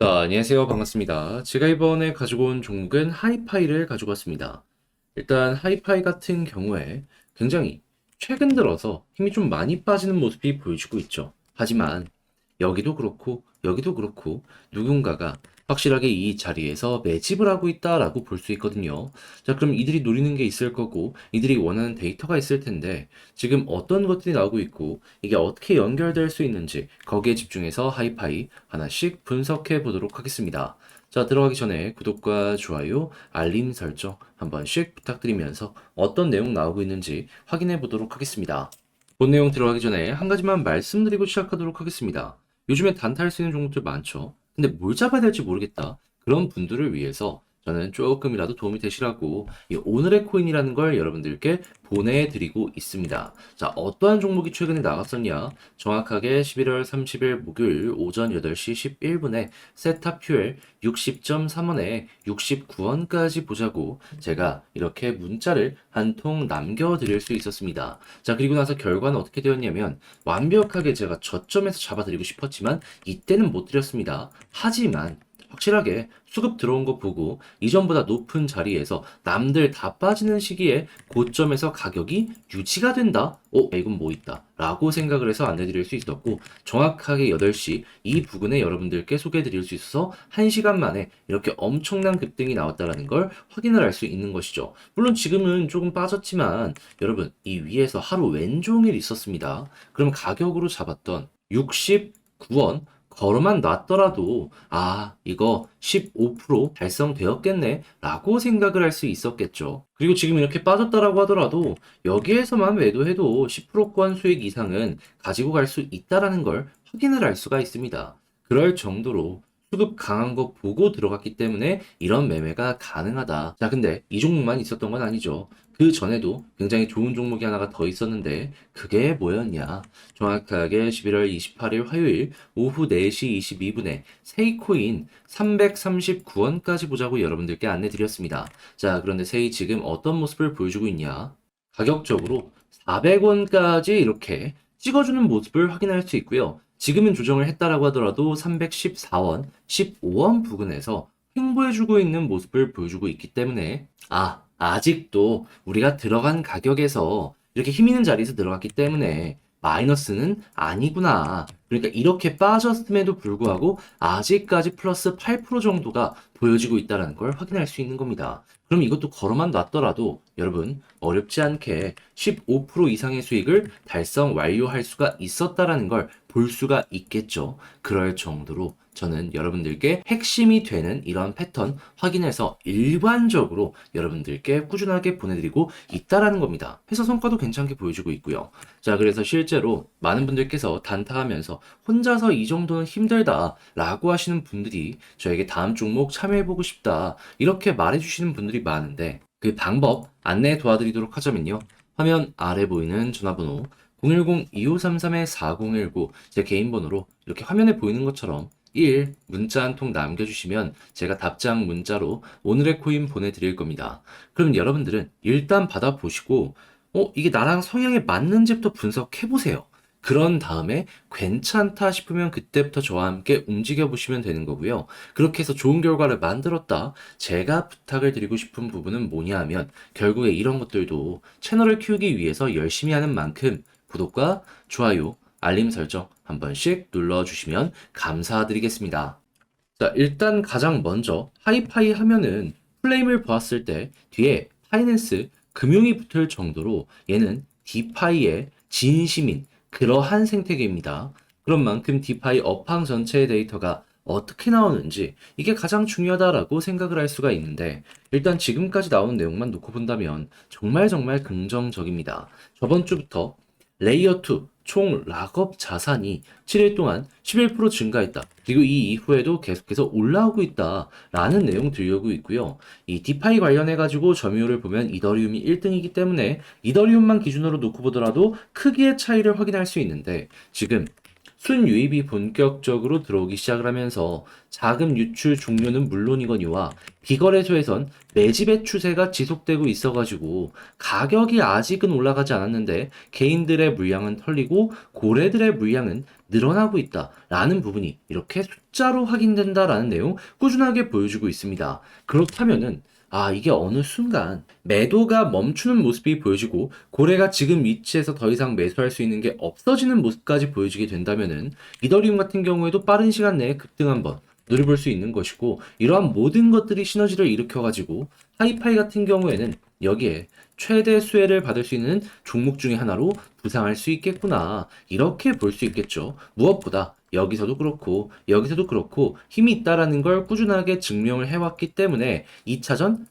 자, 안녕하세요. 반갑습니다. 제가 이번에 가지고 온 종목은 하이파이를 가지고 왔습니다. 일단 하이파이 같은 경우에 굉장히 최근 들어서 힘이 좀 많이 빠지는 모습이 보여지고 있죠. 하지만 여기도 그렇고 여기도 그렇고 누군가가 확실하게 이 자리에서 매집을 하고 있다라고 볼 수 있거든요. 자, 그럼 이들이 노리는 게 있을 거고 이들이 원하는 데이터가 있을 텐데 지금 어떤 것들이 나오고 있고 이게 어떻게 연결될 수 있는지 거기에 집중해서 하이파이 하나씩 분석해 보도록 하겠습니다. 자, 들어가기 전에 구독과 좋아요, 알림 설정 한 번씩 부탁드리면서 어떤 내용 나오고 있는지 확인해 보도록 하겠습니다. 본 내용 들어가기 전에 한 가지만 말씀드리고 시작하도록 하겠습니다. 요즘에 단타할 수 있는 종목들 많죠. 근데 뭘 잡아야 될지 모르겠다. 그런 분들을 위해서 저는 조금이라도 도움이 되시라고 이 오늘의 코인이라는 걸 여러분들께 보내드리고 있습니다. 자, 어떠한 종목이 최근에 나갔었냐? 정확하게 11월 30일 목요일 오전 8시 11분에 세타퓨엘 60.3원에 69원까지 보자고 제가 이렇게 문자를 한 통 남겨드릴 수 있었습니다. 자, 그리고 나서 결과는 어떻게 되었냐면 완벽하게 제가 저점에서 잡아드리고 싶었지만 이때는 못 드렸습니다. 하지만 확실하게 수급 들어온 거 보고 이전보다 높은 자리에서 남들 다 빠지는 시기에 고점에서 가격이 유지가 된다? 어, 이건 뭐 있다. 라고 생각을 해서 안내드릴 수 있었고 정확하게 8시 이 부근에 여러분들께 소개해드릴 수 있어서 1시간 만에 이렇게 엄청난 급등이 나왔다는 걸 확인을 할 수 있는 것이죠. 물론 지금은 조금 빠졌지만 여러분 이 위에서 하루 왼종일 있었습니다. 그럼 가격으로 잡았던 69원 걸어만 놨더라도 아 이거 15% 달성되었겠네 라고 생각을 할 수 있었겠죠 그리고 지금 이렇게 빠졌다라고 하더라도 여기에서만 매도해도 10%권 수익 이상은 가지고 갈 수 있다라는 걸 확인을 할 수가 있습니다 그럴 정도로 수급 강한 거 보고 들어갔기 때문에 이런 매매가 가능하다. 자, 근데 이 종목만 있었던 건 아니죠. 그 전에도 굉장히 좋은 종목이 하나가 더 있었는데 그게 뭐였냐? 정확하게 11월 28일 화요일 오후 4시 22분에 세이코인 339원까지 보자고 여러분들께 안내 드렸습니다. 자, 그런데 세이 지금 어떤 모습을 보여주고 있냐? 가격적으로 400원까지 이렇게 찍어주는 모습을 확인할 수 있고요. 지금은 조정을 했다라고 하더라도 314원, 15원 부근에서 횡보해주고 있는 모습을 보여주고 있기 때문에 아, 아직도 우리가 들어간 가격에서 이렇게 힘 있는 자리에서 들어갔기 때문에 마이너스는 아니구나. 그러니까 이렇게 빠졌음에도 불구하고 아직까지 플러스 8% 정도가 보여지고 있다는 걸 확인할 수 있는 겁니다. 그럼 이것도 걸어만 놨더라도 여러분 어렵지 않게 15% 이상의 수익을 달성 완료할 수가 있었다라는 걸 볼 수가 있겠죠. 그럴 정도로 저는 여러분들께 핵심이 되는 이런 패턴 확인해서 일반적으로 여러분들께 꾸준하게 보내드리고 있다라는 겁니다. 회사 성과도 괜찮게 보여주고 있고요. 자, 그래서 실제로 많은 분들께서 단타하면서 혼자서 이 정도는 힘들다 라고 하시는 분들이 저에게 다음 종목 참여해보고 싶다 이렇게 말해주시는 분들이 많은데 그 방법 안내 도와드리도록 하자면요. 화면 아래 보이는 전화번호 010-2533-4019 제 개인 번호로 이렇게 화면에 보이는 것처럼 1 문자 한 통 남겨주시면 제가 답장 문자로 오늘의 코인 보내드릴 겁니다. 그럼 여러분들은 일단 받아보시고 어 이게 나랑 성향에 맞는지부터 분석해보세요. 그런 다음에 괜찮다 싶으면 그때부터 저와 함께 움직여 보시면 되는 거고요. 그렇게 해서 좋은 결과를 만들었다. 제가 부탁을 드리고 싶은 부분은 뭐냐 하면 결국에 이런 것들도 채널을 키우기 위해서 열심히 하는 만큼 구독과 좋아요, 알림 설정 한 번씩 눌러주시면 감사드리겠습니다. 자, 일단 가장 먼저 하이파이 하면은 플레임을 보았을 때 뒤에 파이낸스 금융이 붙을 정도로 얘는 디파이의 진심인 그러한 생태계입니다. 그런 만큼 디파이 업황 전체의 데이터가 어떻게 나오는지 이게 가장 중요하다라고 생각을 할 수가 있는데 일단 지금까지 나온 내용만 놓고 본다면 정말 정말 긍정적입니다. 저번 주부터 레이어 2 총 락업 자산이 7일 동안 11% 증가했다. 그리고 이 이후에도 계속해서 올라오고 있다. 라는 내용 들려오고 있고요. 이 디파이 관련해가지고 점유율을 보면 이더리움이 1등이기 때문에 이더리움만 기준으로 놓고 보더라도 크기의 차이를 확인할 수 있는데 지금 순유입이 본격적으로 들어오기 시작을 하면서 자금 유출 종료는 물론이거니와 비거래소에선 매집의 추세가 지속되고 있어가지고 가격이 아직은 올라가지 않았는데 개인들의 물량은 털리고 고래들의 물량은 늘어나고 있다라는 부분이 이렇게 숫자로 확인된다라는 내용 꾸준하게 보여주고 있습니다. 그렇다면은 아, 이게 어느 순간 매도가 멈추는 모습이 보여지고 고래가 지금 위치에서 더 이상 매수할 수 있는 게 없어지는 모습까지 보여지게 된다면은 이더리움 같은 경우에도 빠른 시간 내에 급등 한번 노려볼 수 있는 것이고 이러한 모든 것들이 시너지를 일으켜가지고 하이파이 같은 경우에는 여기에 최대 수혜를 받을 수 있는 종목 중에 하나로 부상할 수 있겠구나 이렇게 볼 수 있겠죠. 무엇보다 여기서도 그렇고 여기서도 그렇고 힘이 있다라는 걸 꾸준하게 증명을 해왔기 때문에 2차전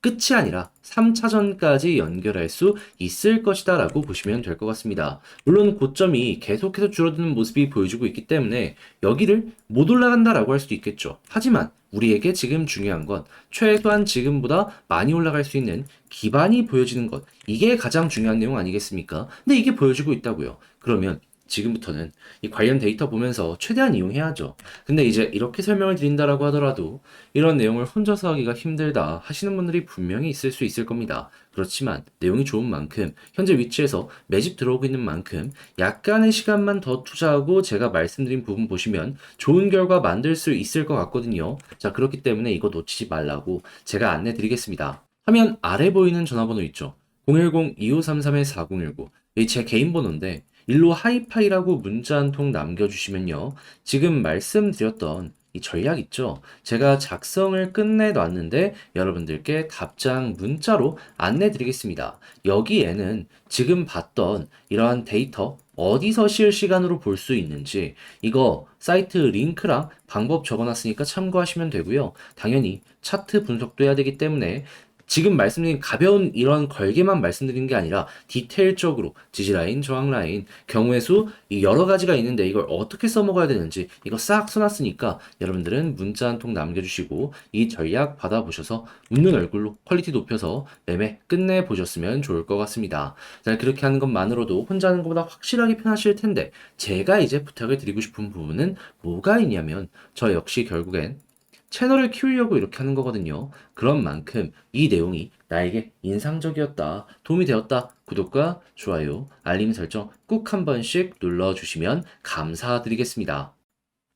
끝이 아니라 3차전까지 연결할 수 있을 것이다 라고 보시면 될 것 같습니다. 물론 고점이 계속해서 줄어드는 모습이 보여주고 있기 때문에 여기를 못 올라간다 라고 할 수도 있겠죠. 하지만 우리에게 지금 중요한 건 최소한 지금보다 많이 올라갈 수 있는 기반이 보여지는 것. 이게 가장 중요한 내용 아니겠습니까? 근데 이게 보여주고 있다고요. 그러면 지금부터는 이 관련 데이터 보면서 최대한 이용해야죠. 근데 이제 이렇게 설명을 드린다라고 하더라도 이런 내용을 혼자서 하기가 힘들다 하시는 분들이 분명히 있을 수 있을 겁니다. 그렇지만 내용이 좋은 만큼 현재 위치에서 매집 들어오고 있는 만큼 약간의 시간만 더 투자하고 제가 말씀드린 부분 보시면 좋은 결과 만들 수 있을 것 같거든요. 자, 그렇기 때문에 이거 놓치지 말라고 제가 안내 드리겠습니다. 화면 아래 보이는 전화번호 있죠. 010-2533-4019. 이 제 개인 번호인데 일로 하이파이라고 문자 한 통 남겨주시면요. 지금 말씀드렸던 이 전략 있죠? 제가 작성을 끝내놨는데 여러분들께 답장 문자로 안내 드리겠습니다. 여기에는 지금 봤던 이러한 데이터 어디서 실시간으로 볼 수 있는지 이거 사이트 링크랑 방법 적어놨으니까 참고하시면 되고요. 당연히 차트 분석도 해야 되기 때문에 지금 말씀드린 가벼운 이런 걸개만 말씀드린 게 아니라 디테일적으로 지지라인, 저항라인, 경우의 수, 이 여러 가지가 있는데 이걸 어떻게 써먹어야 되는지 이거 싹 써놨으니까 여러분들은 문자 한 통 남겨주시고 이 전략 받아보셔서 웃는 얼굴로 퀄리티 높여서 매매 끝내보셨으면 좋을 것 같습니다. 자, 그렇게 하는 것만으로도 혼자 하는 것보다 확실하게 편하실 텐데 제가 이제 부탁을 드리고 싶은 부분은 뭐가 있냐면 저 역시 결국엔 채널을 키우려고 이렇게 하는 거거든요. 그런 만큼 이 내용이 나에게 인상적이었다, 도움이 되었다, 구독과 좋아요, 알림 설정 꾹한 번씩 눌러주시면 감사드리겠습니다.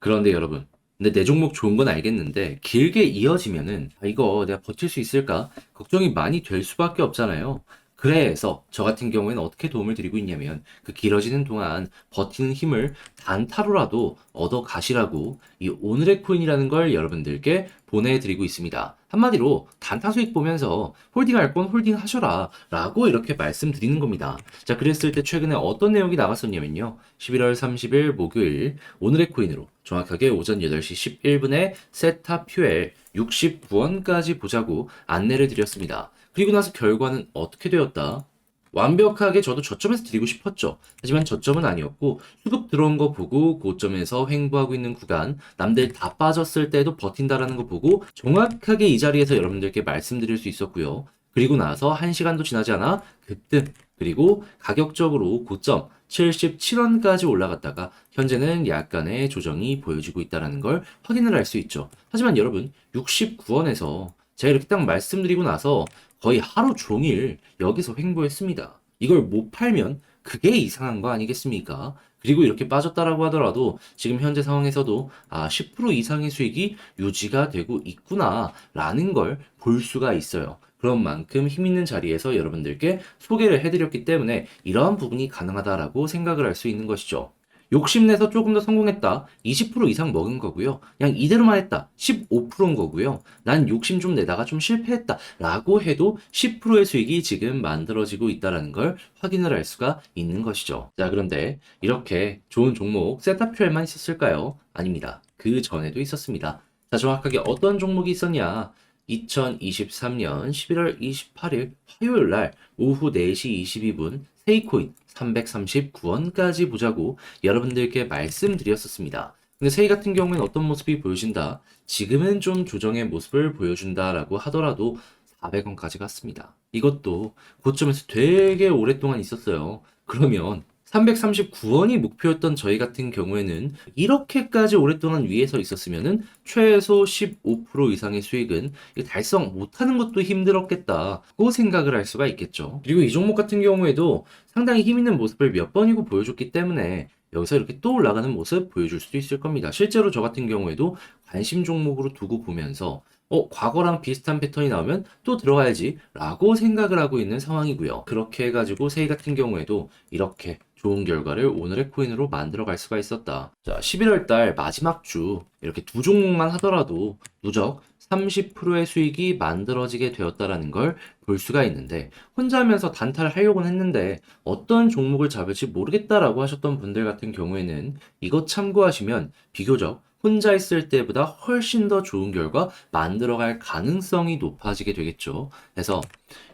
그런데 여러분, 근데 내 종목 좋은 건 알겠는데 길게 이어지면은 아, 이거 내가 버틸 수 있을까 걱정이 많이 될 수밖에 없잖아요. 그래서 저 같은 경우에는 어떻게 도움을 드리고 있냐면 그 길어지는 동안 버티는 힘을 단타로라도 얻어 가시라고 이 오늘의 코인이라는 걸 여러분들께 보내드리고 있습니다. 한마디로 단타 수익 보면서 홀딩할 건 홀딩 하셔라 라고 이렇게 말씀드리는 겁니다. 자, 그랬을 때 최근에 어떤 내용이 나왔었냐면요. 11월 30일 목요일 오늘의 코인으로 정확하게 오전 8시 11분에 세타 퓨엘 69원까지 보자고 안내를 드렸습니다. 그리고 나서 결과는 어떻게 되었다? 완벽하게 저도 저점에서 드리고 싶었죠. 하지만 저점은 아니었고 수급 들어온 거 보고 고점에서 횡보하고 있는 구간 남들 다 빠졌을 때도 버틴다라는 거 보고 정확하게 이 자리에서 여러분들께 말씀드릴 수 있었고요. 그리고 나서 1시간도 지나지 않아 급등 그리고 가격적으로 고점 77원까지 올라갔다가 현재는 약간의 조정이 보여지고 있다는 걸 확인을 할 수 있죠. 하지만 여러분 69원에서 제가 이렇게 딱 말씀드리고 나서 거의 하루 종일 여기서 횡보했습니다. 이걸 못 팔면 그게 이상한 거 아니겠습니까? 그리고 이렇게 빠졌다라고 하더라도 지금 현재 상황에서도 아, 10% 이상의 수익이 유지가 되고 있구나라는 걸 볼 수가 있어요. 그런 만큼 힘 있는 자리에서 여러분들께 소개를 해드렸기 때문에 이러한 부분이 가능하다라고 생각을 할 수 있는 것이죠. 욕심내서 조금 더 성공했다. 20% 이상 먹은 거고요. 그냥 이대로만 했다. 15%인 거고요. 난 욕심 좀 내다가 좀 실패했다. 라고 해도 10%의 수익이 지금 만들어지고 있다는 걸 확인을 할 수가 있는 것이죠. 자, 그런데 이렇게 좋은 종목 세타퓨엘만 있었을까요? 아닙니다. 그 전에도 있었습니다. 자, 정확하게 어떤 종목이 있었냐? 2023년 11월 28일 화요일 날 오후 4시 22분 세이코인 339원까지 보자고 여러분들께 말씀드렸었습니다. 근데 세이 같은 경우에는 어떤 모습이 보여진다? 지금은 좀 조정의 모습을 보여준다라고 하더라도 400원까지 갔습니다. 이것도 고점에서 되게 오랫동안 있었어요. 그러면 339원이 목표였던 저희 같은 경우에는 이렇게까지 오랫동안 위에서 있었으면은 최소 15% 이상의 수익은 달성 못하는 것도 힘들었겠다고 생각을 할 수가 있겠죠. 그리고 이 종목 같은 경우에도 상당히 힘 있는 모습을 몇 번이고 보여줬기 때문에 여기서 이렇게 또 올라가는 모습 보여줄 수도 있을 겁니다. 실제로 저 같은 경우에도 관심 종목으로 두고 보면서 어, 과거랑 비슷한 패턴이 나오면 또 들어가야지 라고 생각을 하고 있는 상황이고요. 그렇게 해가지고 세이 같은 경우에도 이렇게 좋은 결과를 오늘의 코인으로 만들어 갈 수가 있었다. 자, 11월 달 마지막 주 이렇게 두 종목만 하더라도 누적 30%의 수익이 만들어지게 되었다라는 걸 볼 수가 있는데 혼자 하면서 단타를 하려고는 했는데 어떤 종목을 잡을지 모르겠다라고 하셨던 분들 같은 경우에는 이것 참고하시면 비교적 혼자 있을 때보다 훨씬 더 좋은 결과 만들어갈 가능성이 높아지게 되겠죠. 그래서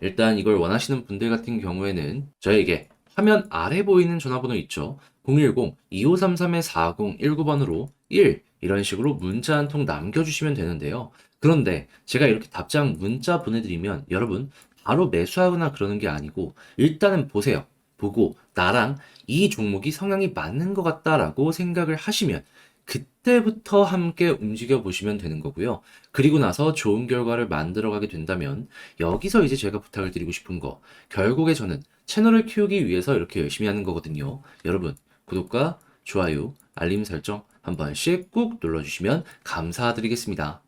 일단 이걸 원하시는 분들 같은 경우에는 저에게 화면 아래 보이는 전화번호 있죠. 010-2533-4019번으로 1 이런 식으로 문자 한 통 남겨주시면 되는데요. 그런데 제가 이렇게 답장 문자 보내드리면 여러분 바로 매수하거나 그러는 게 아니고 일단은 보세요. 보고 나랑 이 종목이 성향이 맞는 것 같다라고 생각을 하시면 그때부터 함께 움직여 보시면 되는 거고요. 그리고 나서 좋은 결과를 만들어 가게 된다면 여기서 이제 제가 부탁을 드리고 싶은 거 결국에 저는 채널을 키우기 위해서 이렇게 열심히 하는 거거든요. 여러분 구독과 좋아요, 알림 설정 한 번씩 꾹 눌러주시면 감사드리겠습니다.